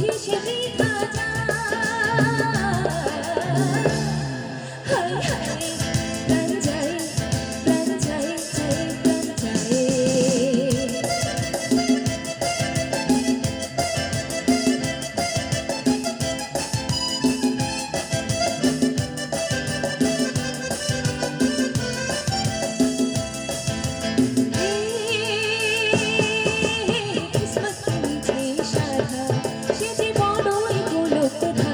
বুঝি সেটি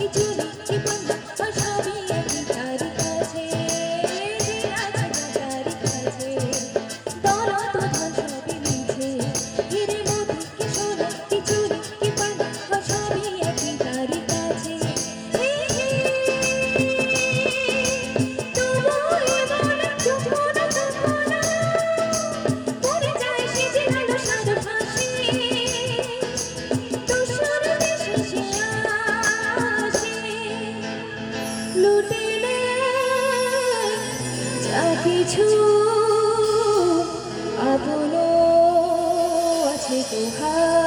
চিচুরি চিপে লুটে যা কিছু আপন আছে তোহার